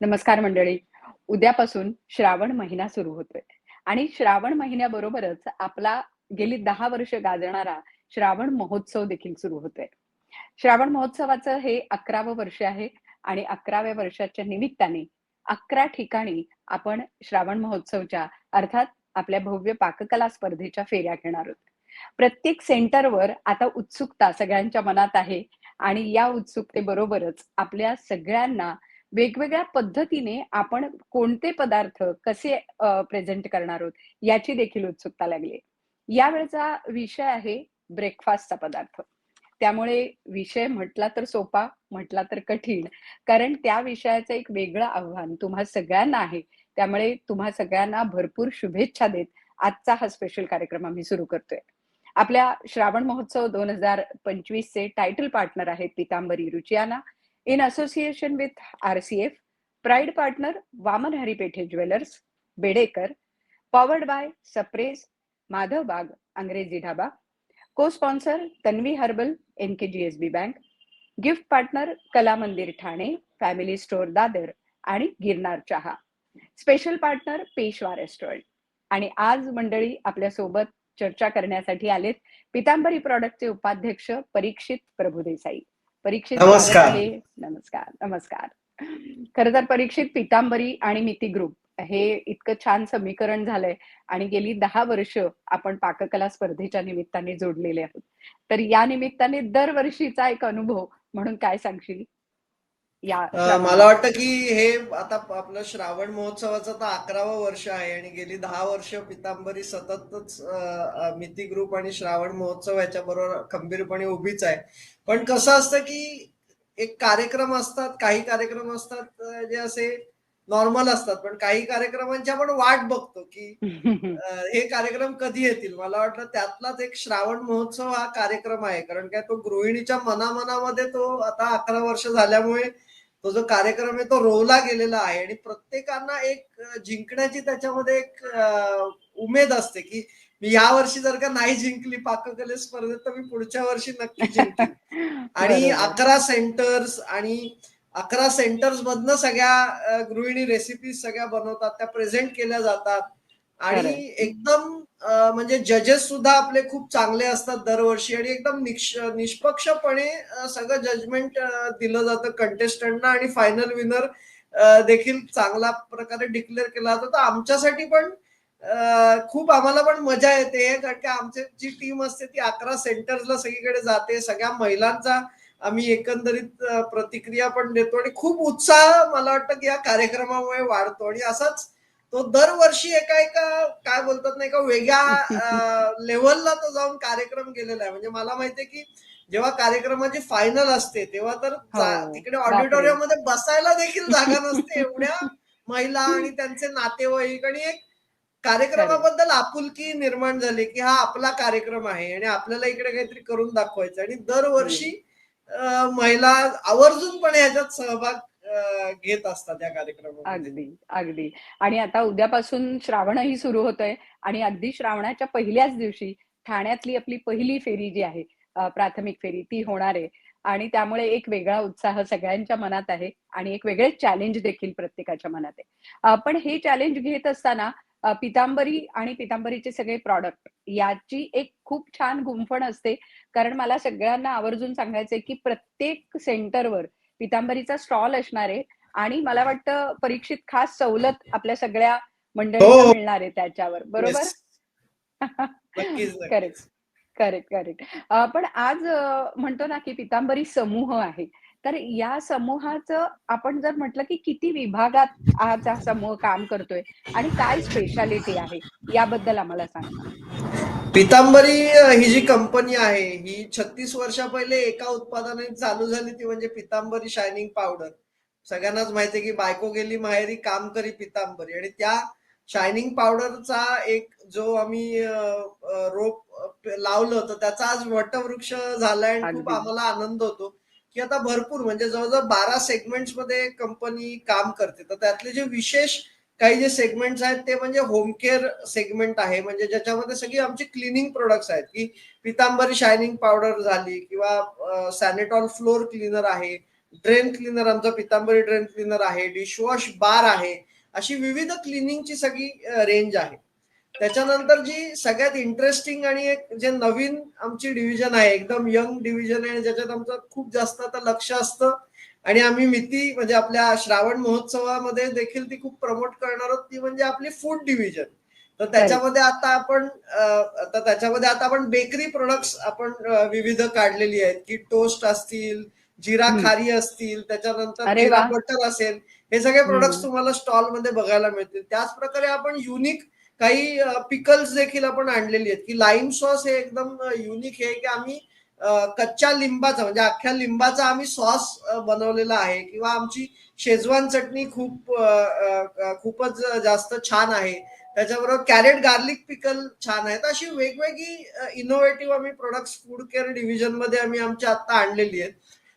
नमस्कार मंडळी. उद्यापासून श्रावण महिना सुरू होतोय आणि श्रावण महिन्याबरोबरच आपला गेली दहा वर्ष गाजणारा श्रावण महोत्सव देखील सुरू होतोय. श्रावण महोत्सवाचं हे 11वं वर्ष आहे आणि 11व्या वर्षाच्या निमित्ताने 11 ठिकाणी आपण श्रावण महोत्सवच्या अर्थात आपल्या भव्य पाककला स्पर्धेच्या फेऱ्या घेणार आहोत. प्रत्येक सेंटरवर आता उत्सुकता सगळ्यांच्या मनात आहे आणि या उत्सुकतेबरोबरच आपल्या सगळ्यांना वेगवेगळ्या पद्धतीने आपण कोणते पदार्थ कसे प्रेझेंट करणार आहोत याची देखील उत्सुकता लागली यावेळचा विषय आहे ब्रेकफास्टचा पदार्थ. त्यामुळे विषय म्हटला तर सोपा, म्हटला तर कठीण. कारण त्या विषयाचं एक वेगळं आव्हान तुम्हा सगळ्यांना आहे. त्यामुळे तुम्हा सगळ्यांना भरपूर शुभेच्छा देत आजचा हा स्पेशल कार्यक्रम आम्ही सुरू करतोय. आपल्या श्रावण महोत्सव 2025 चे टायटल पार्टनर आहेत Pitambari Ruchiyana in association with RCF, pride partner Vaman Haripethe jewellers, Bedekar, powered by Sapres, Madhav Baug, Angreji Dhaba, cosponsor Tanvi herbal, N KGSB bank, gift partner Kala Mandir Thane, family store Dadar आणि गिरनार चहा. Special partner Peshwa restaurant आणि आज मंडळी आपल्यासोबत चर्चा करण्यासाठी आलेत पितांबरी प्रॉडक्टचे उपाध्यक्ष परीक्षित प्रभुदेसाई. परीक्षित नमस्कार. नमस्कार, नमस्कार. खरं तर परीक्षित पितांबरी आणि मिती ग्रुप हे इतकं छान समीकरण झालंय आणि गेली 10 वर्ष आपण पाककला स्पर्धेच्या निमित्ताने जोडलेले आहोत. तर या निमित्ताने दरवर्षीचा एक अनुभव म्हणून काय सांगशील? या मला वाटतं की हे आता आपलं श्रावण महोत्सवाचं तर अकरावं वर्ष आहे आणि गेली दहा वर्ष पितांबरी सततच मिती ग्रुप आणि श्रावण महोत्सव याच्या बरोबर खंबीरपणे उभीच आहे पण कसं असतं की एक कार्यक्रम असतात काही कार्यक्रम असतात जे असे नॉर्मल असतात पण काही कार्यक्रमांची आपण वाट बघतो की हे कार्यक्रम कधी येतील? मला वाटलं त्यातलाच एक श्रावण महोत्सव हा कार्यक्रम आहे कारण काय तो गृहिणीच्या मनामनामध्ये तो आता अकरा वर्ष झाल्यामुळे तो जो कार्यक्रम आहे तो रोवला गेलेला आहे. आणि प्रत्येकांना एक जिंकण्याची त्याच्यामध्ये एक उमेद असते की मी या वर्षी जर का नाही जिंकली पाककले स्पर्धेत तर मी पुढच्या वर्षी नक्की जिंकेन आणि. अकरा सेंटर्स आणि अकरा सेंटर्स मधनं सगळ्या गृहिणी रेसिपीज सगळ्या बनवतात त्या प्रेझेंट केल्या जातात आणि. एकदम म्हणजे जजेस सुद्धा आपले खूप चांगले असतात दरवर्षी आणि एकदम निष्पक्षपणे सगळं जजमेंट दिलं जातं कंटेस्टंटना आणि फायनल विनर देखील चांगल्या प्रकारे डिक्लेअर केला जातो तर आमच्यासाठी पण खूप आम्हाला पण मजा येते कारण की आमची जी टीम असते ती अकरा सेंटर्सला सगळीकडे जाते सगळ्या महिलांचा आम्ही एकंदरीत प्रतिक्रिया पण देतो आणि खूप उत्साह मला वाटतं की या कार्यक्रमामुळे वाढतो आणि असाच तो दरवर्षी एका एका काय बोलतात ना एका वेगळ्या लेवलला तो जाऊन कार्यक्रम गेलेला आहे म्हणजे मला माहितीये की जेव्हा कार्यक्रमाची फायनल असते तेव्हा तर हो. तिकडे. ऑडिटोरियममध्ये बसायला देखील जागा नसते एवढ्या महिला आणि त्यांचे नातेवाईक आणि एक कार्यक्रमाबद्दल आपुलकी निर्माण झाली की हा आपला कार्यक्रम आहे आणि आपल्याला इकडे काहीतरी करून दाखवायचं आणि दरवर्षी महिला आवर्जूनपणे ह्याच्यात सहभाग घेत असतात या कार्यक्रमात अगदी, अगदी. आणि आता उद्यापासून श्रावणही सुरू होतोय आणि अगदी श्रावणाच्या पहिल्याच दिवशी ठाण्यातली आपली पहिली फेरी जी आहे प्राथमिक फेरी ती होणार आहे आणि त्यामुळे एक वेगळा उत्साह सगळ्यांच्या मनात आहे आणि एक वेगळे चॅलेंज देखील प्रत्येकाच्या मनात आहे. पण हे चॅलेंज घेत असताना पितांबरी आणि पितांबरीचे सगळे प्रॉडक्ट याची एक खूप छान गुंफण असते. कारण मला सगळ्यांना आवर्जून सांगायचंय की प्रत्येक सेंटरवर पितांबरीचा स्टॉल असणार आहे आणि मला वाटतं परीक्षित खास सवलत आपल्या सगळ्या मंडळींना हो. मिळणार आहे त्याच्यावर. बरोबर? करेक्ट. Correct, correct. पण आज म्हणतो ना की पितांबरी समूह आहे. तर या समूहाचं आपण जर म्हटलं की किती विभागात आज हा समूह काम करतोय आणि काय स्पेशालिटी आहे याबद्दल आम्हाला सांग? पितांबरी ही जी कंपनी आहे ही छत्तीस वर्षा पहिले एका उत्पादनाने चालू झाली ती म्हणजे पितांबरी शायनिंग पावडर सगळ्यांनाच माहिती आहे की बायको गेली माहेरी काम करी पितांबरी आणि त्या शायनिंग पावडरचा एक जो आम्ही रोप लावलं तर त्याचा आज वटवृक्ष झालाय आणि खूप. आम्हाला आनंद होतो की आता भरपूर म्हणजे जवळजवळ बारा सेगमेंट्समध्ये कंपनी काम करते. तर त्यातले जे विशेष काही जे सेगमेंट्स आहेत ते म्हणजे होम केअर सेगमेंट आहे. म्हणजे ज्याच्यामध्ये सगळी आमची क्लिनिंग प्रोडक्ट्स आहेत. की पितांबरी शायनिंग पावडर झाली किंवा सॅनेटॉल फ्लोर क्लीनर आहे. ड्रेन क्लीनर आमचं पितांबरी ड्रेन क्लीनर आहे. डिशवॉश बार आहे. अशी विविध क्लिनिंगची सगळी रेंज आहे. त्याच्यानंतर जी सगळ्यात इंटरेस्टिंग आणि एक जे नवीन आमची डिव्हिजन आहे एकदम यंग डिव्हिजन आहे आणि ज्याच्यात आमचं खूप जास्त आता लक्ष असतं. आणि आम्ही मिती म्हणजे आपल्या श्रावण महोत्सवामध्ये देखील ती खूप प्रमोट करणार आहोत. ती म्हणजे आपली फूड डिव्हिजन तर त्याच्यामध्ये आता आपण तर त्याच्यामध्ये आता आपण बेकरी प्रोडक्ट्स आपण विविध काढलेली आहेत. की टोस्ट असतील जिरा खारी असतील त्याच्यानंतर जिरा बटर असेल हे सगळे प्रोडक्ट्स तुम्हाला स्टॉलमध्ये बघायला मिळतील. त्याच प्रकारे आपण युनिक काही पिकल्स देखील आपण आणलेली आहेत. की लाईम सॉस हे एकदम युनिक आहे की आम्ही कच्च्या लिंबाचा म्हणजे अख्ख्या लिंबाचा आम्ही सॉस बनवलेला आहे. किंवा आमची शेजवान चटणी खूप खूपच जास्त छान आहे. त्याच्याबरोबर कॅरेट गार्लिक पिकल छान आहेत. अशी वेगवेगळी इनोव्हेटिव्ह आम्ही प्रोडक्ट्स फूड केअर डिव्हिजनमध्ये आम्ही आमच्या आत्ता आणलेली आहेत.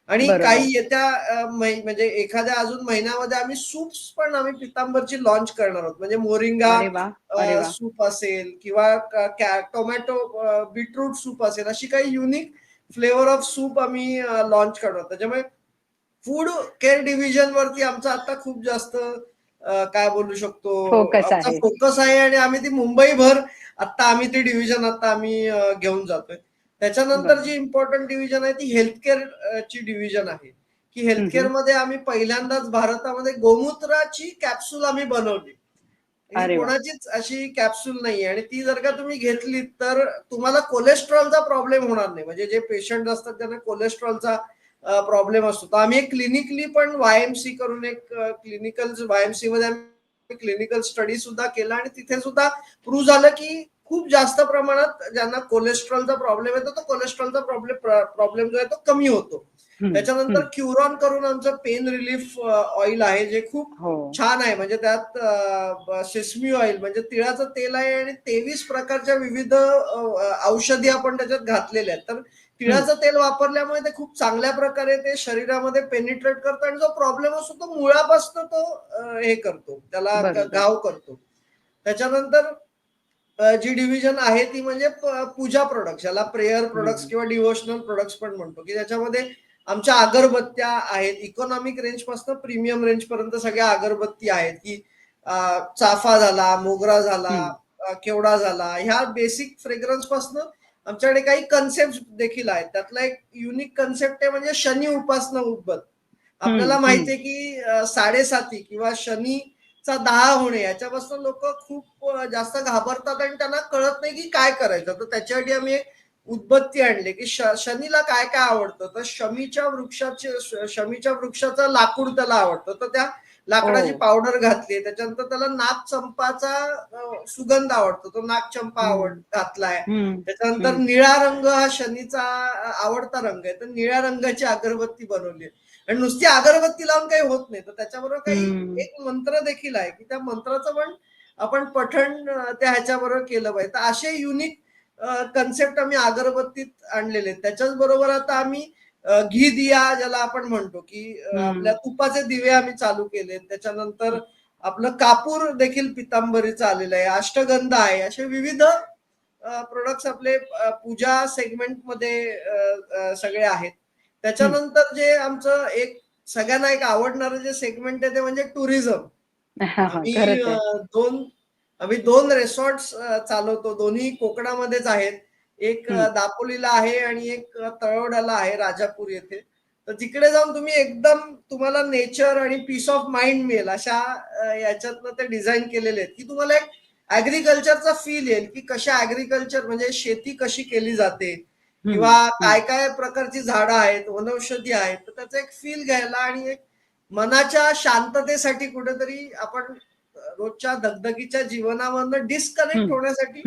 आणि काही येत्या म्हणजे एखाद्या अजून महिन्यामध्ये आम्ही सूप्स पण आम्ही पितांबरची लॉन्च करणार आहोत. म्हणजे मोरिंगा सूप असेल किंवा टोमॅटो बीटरूट सूप असेल अशी काही युनिक फ्लेवर ऑफ सूप आम्ही लॉन्च करणार त्याच्यामुळे फूड केअर डिव्हिजन वरती आमचा आता खूप जास्त काय बोलू शकतो फोकस आहे. आणि आम्ही ती मुंबईभर आता आम्ही ती डिव्हिजन आता आम्ही घेऊन जातोय. त्याच्यानंतर जी इम्पॉर्टंट डिव्हिजन आहे ती हेल्थकेअर ची डिव्हिजन आहे. की हेल्थकेअरमध्ये आम्ही पहिल्यांदाच भारतामध्ये गोमूत्राची कॅप्सूल आम्ही बनवली. कोणाचीच अशी कॅप्सूल नाही आणि ती जर का तुम्ही घेतली तर तुम्हाला कोलेस्ट्रॉलचा प्रॉब्लेम होणार नाही. म्हणजे जे पेशंट असतात त्यांना कोलेस्ट्रॉलचा प्रॉब्लेम असतो. तर आम्ही एक क्लिनिकली पण वायएमसी करून एक क्लिनिकल वायएमसी मध्ये क्लिनिकल स्टडी सुद्धा केला. आणि तिथे सुद्धा प्रूव्ह झालं की खूप जास्त प्रमाणात ज्यांना कोलेस्ट्रॉलचा प्रॉब्लेम येतो तो कोलेस्ट्रॉलचा प्रॉब्लेम प्रॉब्लेम जो आहे तो कमी होतो. त्याच्यानंतर क्युरॉन करून आमचं पेन रिलीफ ऑइल आहे जे खूप छान आहे. म्हणजे त्यात सेस्मी ऑइल म्हणजे तिळाचं तेल आहे आणि तेवीस प्रकारच्या विविध औषधी आपण त्याच्यात घातलेल्या आहेत. तर तिळाचं तेल वापरल्यामुळे ते खूप चांगल्या प्रकारे ते शरीरामध्ये पेनिट्रेट करतं आणि जो प्रॉब्लेम असतो तो मुळापासून तो हे करतो. त्याला गाव करतो. त्याच्यानंतर जी डिव्हिजन आहे ती म्हणजे पूजा प्रोडक्ट्स याला प्रेयर प्रोडक्ट्स किंवा डिव्होशनल प्रोडक्ट्स पण म्हणतो की त्याच्यामध्ये आमच्या अगरबत्त्या आहेत. इकॉनॉमिक रेंजपासून प्रीमियम रेंज पर्यंत सगळ्या अगरबत्ती आहेत की चाफा झाला मोगरा झाला केवडा झाला ह्या बेसिक फ्रेग्रन्सपासून आमच्याकडे काही कन्सेप्ट देखील आहेत. त्यातला एक युनिक कन्सेप्ट आहे म्हणजे शनी उपासना उद्बत आपल्याला माहितीये की साडेसाती किंवा शनी चा दहा होणे याच्यापासून लोक खूप जास्त घाबरतात आणि त्यांना कळत नाही की काय करायचं. तर त्याच्यासाठी आम्ही उद्बत्ती आणली की शनीला काय काय आवडतं? तर शमीच्या वृक्षाचे शमीच्या वृक्षाचं लाकूड त्याला आवडतं. तर त्या लाकडाची पावडर घातली. त्याच्यानंतर त्याला नागचंपाचा सुगंध आवडतो. तो नागचंपा आवड घातलाय. त्याच्यानंतर निळा रंग हा शनीचा आवडता रंग आहे. तर निळ्या रंगाची अगरबत्ती बनवली आणि नुसती अगरबत्ती लावून काही होत नाही. तर त्याच्याबरोबर काही एक मंत्र देखील आहे की त्या मंत्राचं पण आपण पठण त्या ह्याच्याबरोबर केलं पाहिजे. तर असे युनिक कन्सेप्ट आम्ही अगरबत्तीत आणलेले त्याच्याच बरोबर आता आम्ही घी दिया ज्याला आपण म्हणतो की आपल्या तुपाचे दिवे आम्ही चालू केले त्याच्यानंतर आपलं कापूर देखील पितांबरीचं आलेलं आहे. अष्टगंध आहे. असे विविध प्रोडक्ट्स आपले पूजा सेगमेंटमध्ये सगळे आहेत. त्याच्यानंतर जे आमचं एक सगळ्यांना एक आवडणारं जे सेगमेंट आहे ते म्हणजे टुरिझम आम्ही दोन आम्ही दोन रिसॉर्ट चालवतो. दोन्ही कोकणामध्येच आहेत. एक दापोलीला आहे आणि एक तळवड्याला आहे राजापूर येथे. तर तिकडे जाऊन तुम्ही एकदम तुम्हाला नेचर आणि पीस ऑफ माइंड मिळेल. अशा याच्यातनं ते डिझाईन केलेले आहेत. की तुम्हाला एक ऍग्रिकल्चरचा फील येईल की कशा ऍग्रिकल्चर म्हणजे शेती कशी केली जाते. किंवा काय काय प्रकारची झाडं आहेत वनौषधी आहेत तर त्याचा एक फील घ्यायला आणि एक मनाच्या शांततेसाठी कुठेतरी आपण रोजच्या दगदगीच्या जीवनामधनं डिस्कनेक्ट होण्यासाठी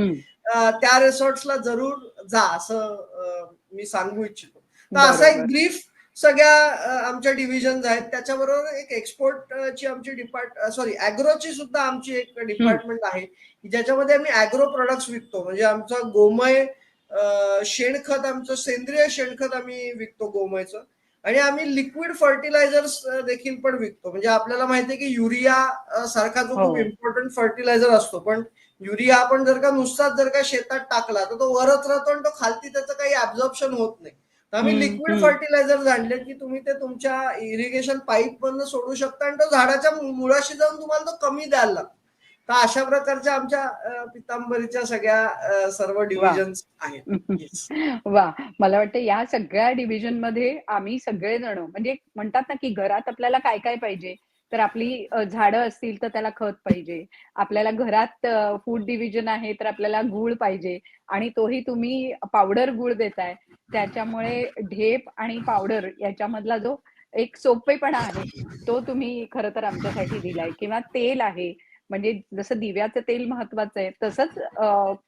त्या रिसॉर्ट्सला जरूर जा असं मी सांगू इच्छितो. तर असा एक ब्रीफ सगळ्या आमच्या डिव्हिजन आहेत. त्याच्याबरोबर एक एक्सपोर्टची आमची डिपार्ट सॉरी अॅग्रोची सुद्धा आमची एक डिपार्टमेंट आहे. ज्याच्यामध्ये आम्ही अॅग्रो प्रोडक्ट्स विकतो. म्हणजे आमचा गोमय शेणखत आमचं सेंद्रिय शेणखत आम्ही विकतो गोमयचं. आणि आम्ही लिक्विड फर्टिलायझर्स देखील पण विकतो. म्हणजे आपल्याला माहितीये की युरिया सारखा जो खूप इम्पॉर्टंट फर्टिलायझर असतो. पण युरिया आपण जर का नुसताच जर का शेतात टाकला तर तो वरच राहतो आणि तो खालती त्याचं काही ऍब्झॉर्प्शन होत नाही. तर आम्ही लिक्विड. फर्टिलायझर आणले की तुम्ही ते तुमच्या इरिगेशन पाईप मधनं सोडू शकता आणि तो झाडाच्या मुळाशी जाऊन तुम्हाला तो कमी द्यायला लागतो. तर अशा प्रकारच्या आमच्या पितांबरीच्या सगळ्या सर्व डिव्हिजन आहेत. वा. मला वाटतं या सगळ्या डिव्हिजनमध्ये आम्ही सगळेजण म्हणजे म्हणतात ना की घरात आपल्याला काय काय पाहिजे? तर आपली झाडं असतील तर त्याला खत पाहिजे. आपल्याला घरात फूड डिव्हिजन आहे तर आपल्याला गूळ पाहिजे. आणि तोही तुम्ही पावडर गूळ देताय. त्याच्यामुळे ढेप आणि पावडर याच्यामधला जो एक सोपेपणा आहे तो तुम्ही खरं तर आमच्यासाठी दिलाय. किंवा तेल आहे. म्हणजे जसं दिव्याचं तेल महत्वाचं आहे तसंच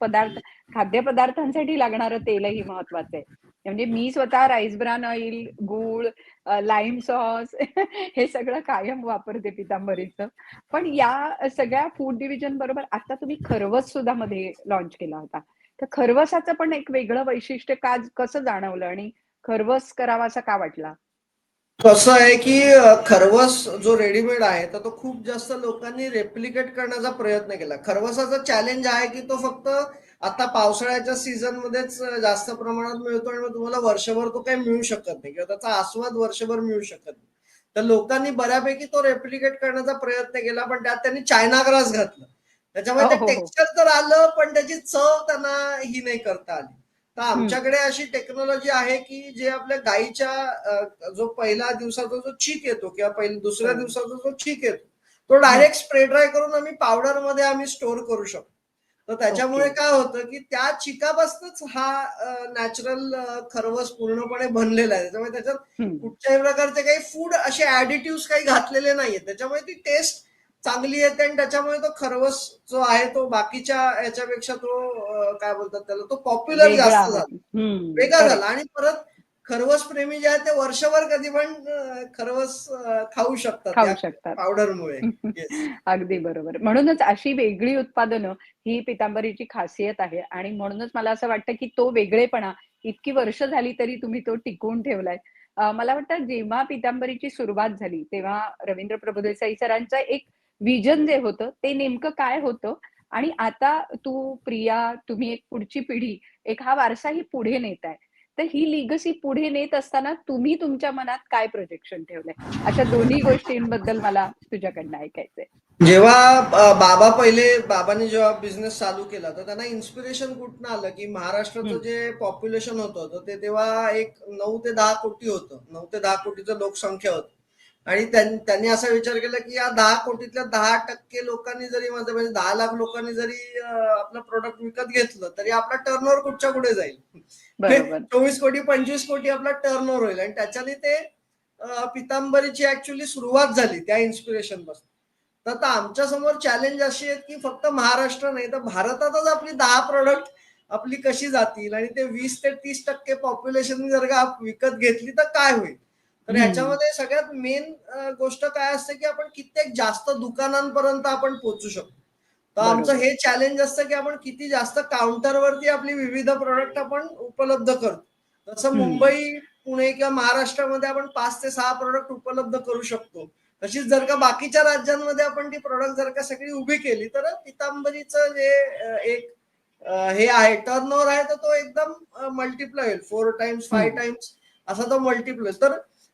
पदार्थ खाद्यपदार्थांसाठी लागणारं तेलही महत्वाचं आहे. म्हणजे मी स्वतः राईस ब्रान ऑइल गूळ लाईम सॉस हे सगळं कायम वापरते पितांबरीचं. पण या सगळ्या फूड डिव्हिजन बरोबर आता तुम्ही खरवस सुद्धा मध्ये लॉन्च केला होता. तर खरवसाचं पण एक वेगळं वैशिष्ट्य का कसं जाणवलं आणि खरवस करावा असा का वाटला? कसं आहे की खरवस जो रेडीमेड आहे तर तो खूप जास्त लोकांनी रेप्लिकेट करण्याचा प्रयत्न केला. खरवसाचा चॅलेंज आहे की तो फक्त आता पावसाळ्याच्या सीझन मध्येच जास्त प्रमाणात मिळतो आणि मग तुम्हाला वर्षभर तो काही मिळू शकत नाही किंवा त्याचा आस्वाद वर्षभर मिळू शकत नाही. तर लोकांनी बऱ्यापैकी तो रेप्लिकेट करण्याचा प्रयत्न केला पण त्यात त्यांनी चायना ग्रास घातलं. त्याच्यामुळे हो, ते हो, हो. टेक्स्चर तर आलं पण त्याची चव त्यांना ही नाही करता आली. तर आमच्याकडे अशी टेक्नॉलॉजी आहे की जे आपल्या गाईच्या अ, जो पहिला दिवसाचा जो चीक येतो किंवा पहिल्या दुसऱ्या. दिवसाचा जो चीक येतो तो डायरेक्ट स्प्रे ड्राय करून आम्ही पावडरमध्ये आम्ही स्टोअर करू शकतो तर त्याच्यामुळे. काय होतं की त्या चिकापासूनच हा नॅचरल खरवस पूर्णपणे बनलेला आहे त्याच्यामुळे त्याच्यात. कुठच्याही प्रकारचे काही फूड असे ऍडिटिव्ह काही घातलेले नाहीये त्याच्यामुळे ती टेस्ट चांगली येते आणि त्याच्यामुळे तो खरवस जो आहे तो बाकीच्या याच्यापेक्षा तो काय बोलतात त्याला तो पॉप्युलर जास्त आहे. झाला. वेगळा. झाला. आणि परत खरवस प्रेमी जे आहेत ते वर्षभर कधी पण खरवस खाऊ शकतात खाऊ शकतात. पावडरमुळे. अगदी बरोबर. म्हणूनच अशी वेगळी उत्पादनं ही पितांबरीची खासियत आहे. आणि म्हणूनच मला असं वाटतं की तो वेगळेपणा इतकी वर्ष झाली तरी तुम्ही तो टिकवून ठेवलाय. मला वाटतं जेव्हा पितांबरीची सुरुवात झाली तेव्हा रवींद्र प्रभुदेसाई सरांचं एक विजन जे होतं ते नेमकं काय होतं? आणि आता तू प्रिया तुम्ही एक पुढची पिढी एक हा वारसाही पुढे नेत आहे. तर ही लिगसी पुढे नेत असताना तुम्ही तुमच्या मनात काय प्रोजेक्शन ठेवलंय? अशा दोन्ही गोष्टींबद्दल मला तुझ्याकडनं ऐकायचंय. जेव्हा बाबा पहिले बाबांनी जेव्हा बिझनेस चालू केला तर त्यांना इन्स्पिरेशन कुठनं आलं की महाराष्ट्राचं. जे पॉप्युलेशन होतं ते तेव्हा एक नऊ ते दहा कोटी होतं. नऊ ते दहा कोटीचं लोकसंख्या होती. आणि त्यां- त्यांनी असा विचार केला की या दहा कोटीतल्या दहा टक्के लोकांनी जरी माझं म्हणजे दहा लाख लोकांनी जरी आपलं प्रोडक्ट विकत घेतलं तरी आपला टर्नओव्हर कुठच्या कुठे जाईल? चोवीस कोटी पंचवीस कोटी आपला टर्नओव्हर होईल. आणि त्याच्याने ते पितांबरीची ऍक्च्युली सुरुवात झाली त्या इन्स्पिरेशनपासून. तर आता आमच्यासमोर चॅलेंज अशी आहेत की फक्त महाराष्ट्र नाही तर भारतातच आपली दहा प्रोडक्ट आपली कशी जातील? आणि ते वीस ते तीस टक्के पॉप्युलेशन जर का विकत घेतली तर काय होईल? तर हम्म. ह्याच्यामध्ये सगळ्यात मेन गोष्ट काय असते की आपण कित्येक जास्त दुकानांपर्यंत आपण पोहोचू शकतो तर आमचं. हे चॅलेंज असतं की आपण किती जास्त काउंटरवरती आपली विविध प्रोडक्ट आपण उपलब्ध करतो जसं. मुंबई पुणे किंवा महाराष्ट्रामध्ये आपण पाच ते सहा प्रोडक्ट उपलब्ध करू शकतो तशीच जर का बाकीच्या राज्यांमध्ये आपण ती प्रोडक्ट जर का सगळी उभी केली तर पितांबरीचं जे एक हे आहे टर्नओव्हर आहे तर तो एकदम मल्टिप्लाय होईल फोर टाइम्स फाईव्ह. टाइम्स असा तो मल्टिप्लाय तर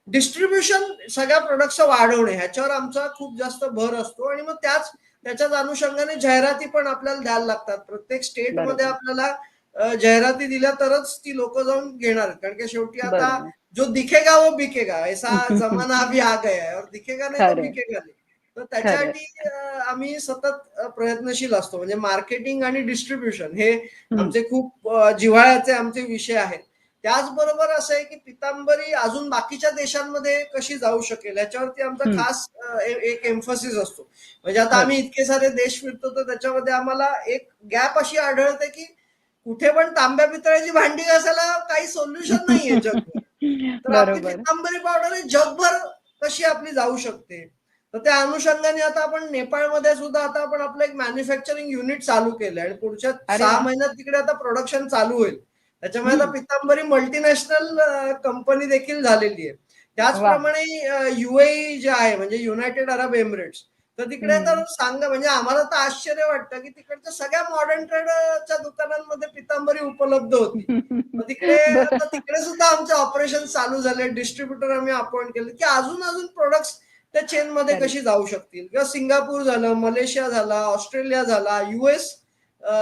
डिस्ट्रीब्युशन सगळ्या प्रोडक्टचं वाढवणे ह्याच्यावर आमचा खूप जास्त भर असतो आणि मग त्याच त्याच्याच अनुषंगाने जाहिराती पण आपल्याला द्यायला लागतात प्रत्येक स्टेटमध्ये. आपल्याला जाहिराती दिल्या तरच ती लोक जाऊन घेणार. कारण की शेवटी आता जो दिखेगा वो बिकेगा ऐसा जमाना अभी आ गया है और दिखेगा नाही तो खरंय. बिकेगा नाही तर त्याच्यासाठी आम्ही सतत प्रयत्नशील असतो म्हणजे मार्केटिंग आणि डिस्ट्रीब्युशन हे. आमचे खूप जिव्हाळ्याचे आमचे विषय आहेत त्याचबरोबर असं आहे की पितांबरी अजून बाकीच्या देशांमध्ये कशी जाऊ शकेल याच्यावरती आमचा. खास एक एम्फसिस असतो म्हणजे आता बरं. आम्ही इतके सारे देश फिरतो तर त्याच्यामध्ये आम्हाला एक गॅप अशी आढळते की कुठे पण तांब्या पितळ्याची भांडी घासायला काही सोल्युशन नाहीये जगभर तर आपली पितांबरी पावडर ही जगभर कशी आपली जाऊ शकते तर त्या अनुषंगाने आता आपण नेपाळमध्ये सुद्धा आता आपण आपलं एक मॅन्युफॅक्चरिंग युनिट चालू केलंय आणि पुढच्या सहा. महिन्यात तिकडे आता प्रोडक्शन चालू होईल त्याच्यामुळे आता. पितांबरी मल्टीनॅशनल कंपनी देखील झालेली आहे त्याचप्रमाणे युएई जे आहे म्हणजे युनायटेड अरब एमिरेट्स तर तिकडे. तर सांगा म्हणजे आम्हाला तर आश्चर्य वाटतं की तिकडच्या सगळ्या मॉडर्न ट्रेडच्या दुकानांमध्ये पितांबरी उपलब्ध होती तिकडे तिकडे सुद्धा आमचे ऑपरेशन चालू झाले डिस्ट्रीब्युटर आम्ही अपॉइंट केले की अजून अजून प्रोडक्ट्स त्या चेन मध्ये. कशी जाऊ शकतील किंवा सिंगापूर झालं मलेशिया झाला ऑस्ट्रेलिया झाला युएस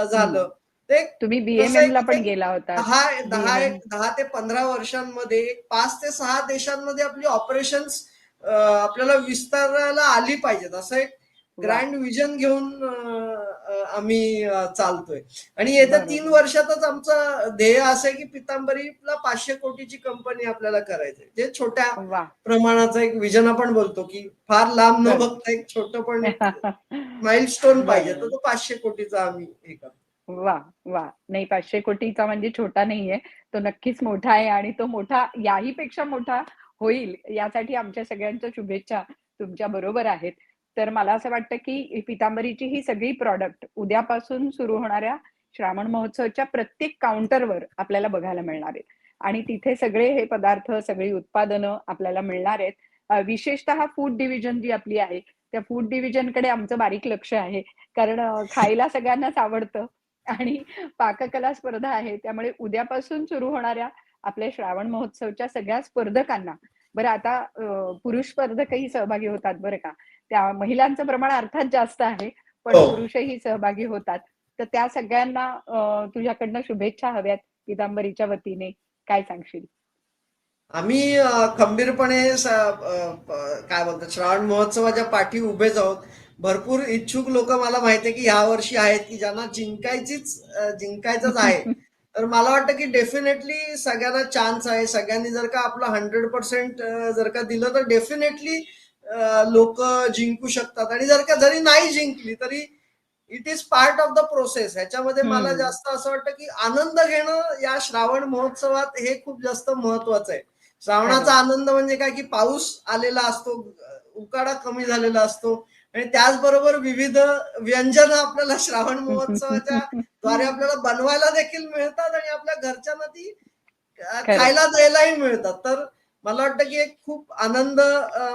झालं ते तुम्ही बीएमएम ला पण गेला होता दहा दहा. एक दहा ते पंधरा वर्षांमध्ये पाच ते सहा देशांमध्ये आपली ऑपरेशन्स आपल्याला विस्तारायला आली पाहिजेत असं एक ग्रँड विजन घेऊन आम्ही चालतोय आणि येत्या. तीन वर्षातच आमचं ध्येय असं आहे की पितांबरीला पाचशे कोटीची कंपनी आपल्याला करायची आहे. जे छोट्या प्रमाणाचं एक विजन आपण बोलतो की फार लांब न. बघता एक छोटं पण माइलस्टोन पाहिजे तर तो पाचशे कोटीचा आम्ही हे करतो वा वा. नाही पाचशे कोटीचा म्हणजे छोटा नाहीये. तो नक्कीच मोठा आहे आणि तो मोठा याही पेक्षा मोठा होईल यासाठी आमच्या सगळ्यांच्या शुभेच्छा तुमच्या बरोबर आहेत. तर मला असं वाटतं की पितांबरीची ही सगळी प्रॉडक्ट उद्यापासून सुरू होणाऱ्या श्रावण महोत्सवाच्या प्रत्येक काउंटरवर आपल्याला बघायला मिळणार आहेत. आणि तिथे सगळे हे पदार्थ सगळी उत्पादनं आपल्याला मिळणार आहेत. विशेषतः फूड डिव्हिजन जी आपली आहे त्या फूड डिव्हिजनकडे आमचं बारीक लक्ष आहे. कारण खायला सगळ्यांनाच आवडतं. आणि पाककला स्पर्धा आहे. त्यामुळे उद्यापासून सुरू होणाऱ्या आपल्या श्रावण महोत्सवच्या सगळ्या स्पर्धकांना बरं आता पुरुष स्पर्धकही सहभागी होतात बरं का? त्या महिलांचं प्रमाण अर्थात जास्त आहे पण हो. पुरुषही सहभागी होतात. तर त्या सगळ्यांना तुझ्याकडनं शुभेच्छा हव्यात पितांबरीच्या वतीने. काय सांगशील? आम्ही खंबीरपणे काय बोलतात श्रावण महोत्सवाच्या पाठी उभेच आहोत भरपूर इच्छुक लोक मला माहिती आहे की ह्या वर्षी आहेत की ज्यांना जिंकायचीच जिंकायचंच आहे. तर मला वाटतं की डेफिनेटली सगळ्यांना चान्स आहे. सगळ्यांनी जर का आपलं हंड्रेड पर्सेंट जर का दिलं तर डेफिनेटली लोक जिंकू शकतात. आणि जर का जरी नाही जिंकली तरी it is part of the process ह्याच्यामध्ये मला. जास्त असं वाटतं की आनंद घेणं या श्रावण महोत्सवात हे खूप जास्त महत्वाचं आहे. श्रावणाचा आनंद म्हणजे काय की पाऊस आलेला असतो उकाडा कमी झालेला असतो. आणि त्याचबरोबर विविध व्यंजन आपल्याला श्रावण महोत्सवाच्या द्वारे आपल्याला बनवायला देखील मिळतात आणि आपल्या घरच्यांना ती. खायला द्यायलाही मिळतात. तर मला वाटतं की एक खूप आनंद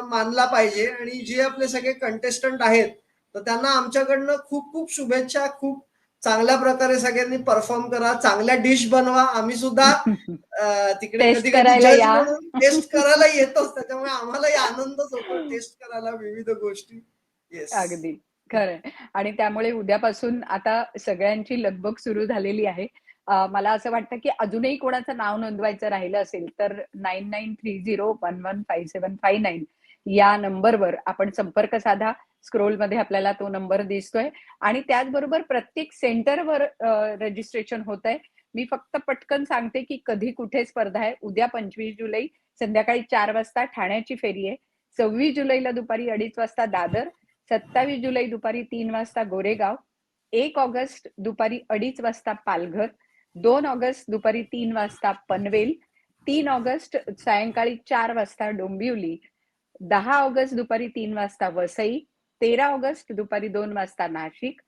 मानला पाहिजे. आणि जे आपले सगळे कंटेस्टंट आहेत तर त्यांना आमच्याकडनं खूप खूप शुभेच्छा. खूप चांगल्या प्रकारे सगळ्यांनी परफॉर्म करा. चांगल्या डिश बनवा. आम्ही सुद्धा तिकडे कधी. टेस्ट करायला येतोच. त्याच्यामुळे आम्हालाही आनंदच होतो. टेस्ट करायला विविध गोष्टी. अगदी. खरंय. आणि त्यामुळे उद्यापासून आता सगळ्यांची लगबग सुरू झालेली आहे. मला असं वाटतं की अजूनही कोणाचं नाव नोंदवायचं राहिलं असेल तर nine nine three zero one one five seven five nine या नंबरवर आपण संपर्क साधा. स्क्रोलमध्ये आपल्याला तो नंबर दिसतोय. आणि त्याचबरोबर प्रत्येक सेंटरवर रजिस्ट्रेशन होत आहे मी फक्त पटकन सांगते की कधी कुठे स्पर्धा आहे. उद्या पंचवीस जुलै संध्याकाळी चार वाजता ठाण्याची फेरी आहे. सव्वीस जुलैला दुपारी अडीच वाजता दादर सत्तावीस जुलै दुपारी तीन वाजता गोरेगाव एक ऑगस्ट दुपारी अडीच वाजता पालघर दोन ऑगस्ट दुपारी तीन वाजता पनवेल तीन ऑगस्ट सायंकाळी चार वाजता डोंबिवली दहा ऑगस्ट दुपारी तीन वाजता वसई तेरा ऑगस्ट दुपारी दोन वाजता नाशिक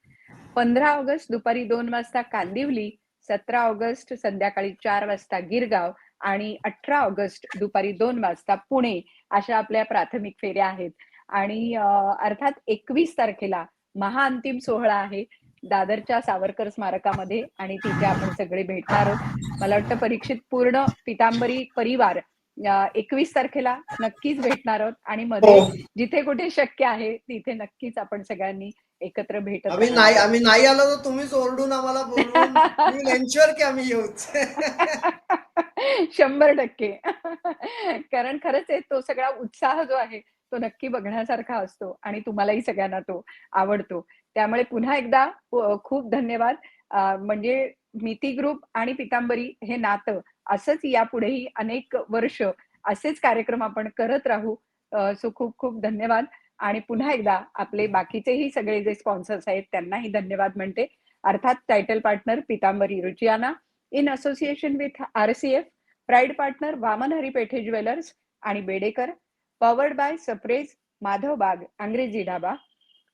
पंधरा ऑगस्ट दुपारी दोन वाजता कांदिवली सतरा ऑगस्ट संध्याकाळी चार वाजता गिरगाव आणि अठरा ऑगस्ट दुपारी दोन वाजता पुणे अशा आपल्या प्राथमिक फेऱ्या आहेत. आणि अर्थात एकवीस तारखेला महाअंतिम सोहळा आहे दादरच्या सावरकर स्मारकामध्ये आणि तिथे आपण सगळे भेटणार आहोत. मला वाटतं परीक्षित पूर्ण पितांबरी परिवार एकवीस तारखेला नक्कीच भेटणार आहोत आणि मध्ये हो. जिथे कुठे शक्य आहे तिथे नक्कीच आपण सगळ्यांनी एकत्र भेटत आम्ही नाही. आम्ही नाही आलो तर तुम्हीच ओरडून आम्हाला एन्श्युअर की आम्ही येऊच शंभर टक्के. कारण खरंच आहे तो सगळा उत्साह जो आहे तो नक्की बघण्यासारखा असतो आणि तुम्हालाही सगळ्यांना तो आवडतो. त्यामुळे पुन्हा एकदा खूप धन्यवाद. म्हणजे मिती ग्रुप आणि पितांबरी हे नातं असंच यापुढेही अनेक वर्ष असेच कार्यक्रम आपण करत राहू. सो खूप खूप धन्यवाद. आणि पुन्हा एकदा आपले बाकीचेही सगळे जे स्पॉन्सर्स आहेत त्यांनाही धन्यवाद म्हणते. अर्थात title partner Pitambari Ruchiyana in association with R C F pride partner Vaman Haripethe jewellers आणि Bedekar powered by सप्रेज Madhav Baug Angrezi Dhaba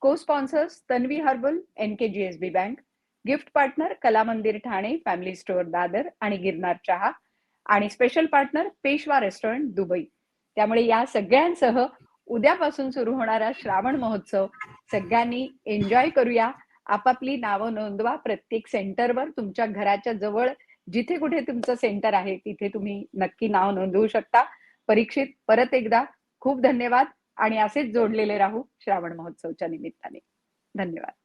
co sponsors Tanvi herbal N K GSB bank gift partner Kala Mandir Thane family store Dadar आणि गिरनार चहा आणि special partner Peshwa restaurant Dubai त्यामुळे या सगळ्यांसह उद्यापासून सुरू होणारा श्रावण महोत्सव सगळ्यांनी एन्जॉय करूया. आपापली नावं नोंदवा. प्रत्येक सेंटरवर तुमच्या घराच्या जवळ जिथे कुठे तुमचं सेंटर आहे तिथे तुम्ही नक्की नाव नोंदवू शकता. परीक्षित परत एकदा खूप धन्यवाद आणि असेच जोडलेले राहू श्रावण महोत्सवच्या निमित्ताने. धन्यवाद.